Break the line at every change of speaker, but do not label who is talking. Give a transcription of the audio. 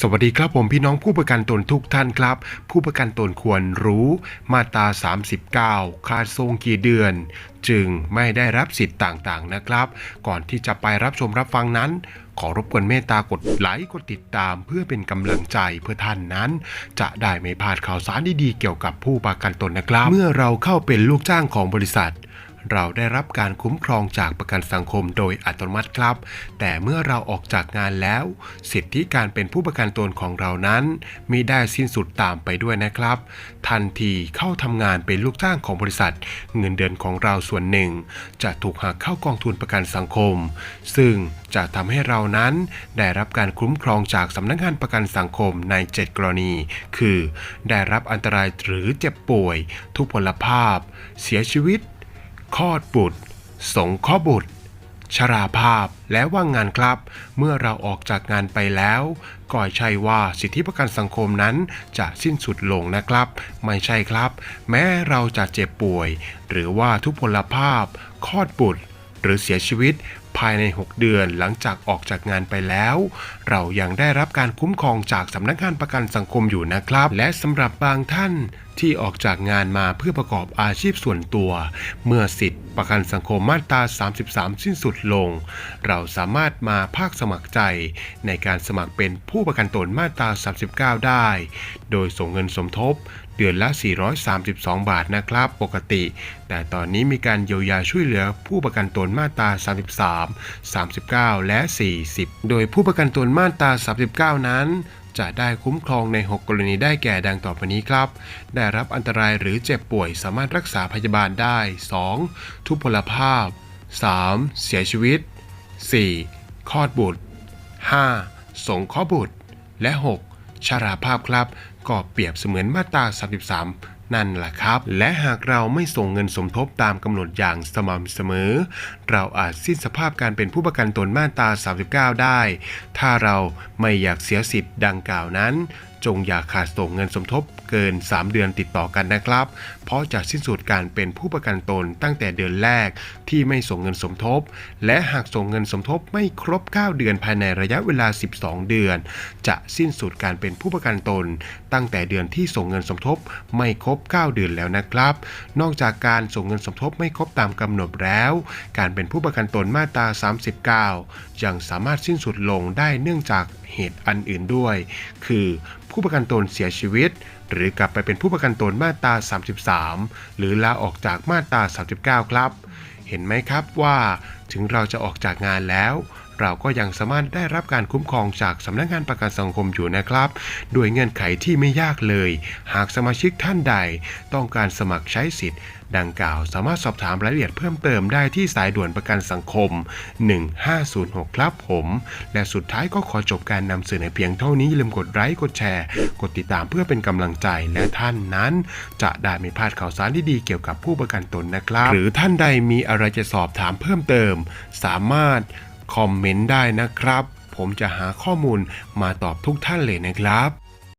สวัสดีครับผมพี่น้องผู้ประกันตนทุกท่านครับ ผู้ประกันตนควรรู้มาตรา 39 ขาดทรงกี่เดือน จึงไม่ได้รับสิทธิ์ต่างๆนะครับ ก่อนที่จะไปรับชมรับฟังนั้น ขอรบกวนเมตตากดไลค์กดติดตาม เพื่อเป็นกำลังใจเพื่อท่านนั้น จะได้ไม่พลาดข่าวสารดีๆเกี่ยวกับผู้ประกันตนนะครับ เมื่อเราเข้าเป็นลูกจ้างของบริษัท เราได้รับการคุ้มครองจากประกันสังคมโดยอัตโนมัติครับ แต่เมื่อเราออกจากงานแล้ว สิทธิการเป็นผู้ประกันตนของเรานั้นมิได้สิ้นสุดตามไปด้วยนะครับ ทันทีเข้าทำงานเป็นลูกจ้างของบริษัท เงินเดือนของเราส่วนหนึ่ง จะถูกหักเข้ากองทุนประกันสังคม ซึ่งจะทำให้เรานั้นได้รับการคุ้มครองจากสำนักงานประกันสังคมใน 7 กรณี คือ ได้รับอันตรายหรือเจ็บป่วย ทุพพลภาพ เสียชีวิต คลอดบุตร สงเคราะห์บุตร ชราภาพและว่างงานครับ เมื่อเราออกจากงานไปแล้วก็ใช่ว่าสิทธิประกันสังคมนั้นจะสิ้นสุดลงนะครับ ไม่ใช่ครับ แม้เราจะเจ็บป่วย หรือว่าทุพพลภาพคลอดบุตร หรือเสียชีวิตภายใน 6 เดือนหลังจากออกจากงานไปแล้ว เรายังได้รับการคุ้มครองจากสำนักงานประกันสังคมอยู่นะครับ และสำหรับบางท่าน ที่ออกจากงานมาเพื่อประกอบอาชีพส่วนตัว เมื่อสิทธิประกันสังคมมาตรา 33 สิ้นสุดลง เราสามารถมาภาคสมัครใจ ในการสมัครเป็นผู้ประกันตนมาตรา 39 ได้ โดยส่งเงินสมทบเดือนละ 432 บาทนะครับ ปกติ แต่ตอนนี้มีการเยียวยาช่วยเหลือผู้ประกันตนมาตรา 33 39 และ 40 โดยผู้ประกันตนมาตรา 39 นั้น จะได้คุ้มครองใน 6 กรณีได้แก่ดังต่อไปนี้ครับ ได้รับอันตรายหรือเจ็บป่วยสามารถรักษาพยาบาลได้ 2. ทุพพลภาพ 3. เสียชีวิต 4. คลอดบุตร 5. สงเคราะห์บุตร และ 6. ชราภาพครับ ก็เปรียบเสมือนมาตรา 33 นั่นแหละครับ และหากเราไม่ส่งเงินสมทบตามกำหนดอย่างสม่ำเสมอ เราอาจสิ้นสภาพการเป็นผู้ประกันตนมาตรา 39 ได้ ถ้าเราไม่อยากเสียสิทธิ์ดังกล่าวนั้น จงอย่าขาดส่งเงินสมทบเกิน 3 เดือนติดต่อกันนะครับ เพราะจะสิ้นสุดการเป็นผู้ประกันตนตั้งแต่เดือนแรกที่ไม่ส่งเงินสมทบ และหากส่งเงินสมทบไม่ครบ 9 เดือนภายในระยะเวลา 12 เดือน จะสิ้นสุดการเป็นผู้ประกันตน ตั้งแต่เดือนที่ส่งเงินสมทบไม่ครบ 9 เดือนแล้วนะครับ นอกจากการส่งเงินสมทบไม่ครบตามกำหนดแล้ว การเป็นผู้ประกันตนมาตรา 39 ยังสามารถสิ้นสุดลงได้เนื่องจากเหตุอันอื่นด้วย คือผู้ประกันตนเสียชีวิต หรือกลับไปเป็นผู้ประกันตนมาตรา 33 หรือลาออกจากมาตรา 39 ครับ เห็นไหมครับว่าถึงเราจะออกจากงานแล้ว เราก็ยังสามารถได้รับการคุ้มครองจากสำนักงานประกันสังคมอยู่นะครับด้วยเงื่อนไขที่ไม่ยากเลย หากสมาชิกท่านใด ต้องการสมัครใช้สิทธิ์ ดังกล่าวสามารถสอบถามรายละเอียดเพิ่มเติมได้ที่สายด่วนประกันสังคม 1506 ครับผม และสุดท้ายก็ขอจบการนำเสนอเพียงเท่านี้อย่าลืมกดไลค์กดแชร์ กดติดตามเพื่อเป็นกำลังใจและท่านนั้น จะได้ไม่พลาดข่าวสารดีๆเกี่ยวกับผู้ประกันตนนะครับ หรือท่านใดมีอะไรจะสอบถามเพิ่มเติม สามารถ คอมเมนต์ได้นะครับ ผมจะหาข้อมูลมาตอบทุกท่านเลยนะครับ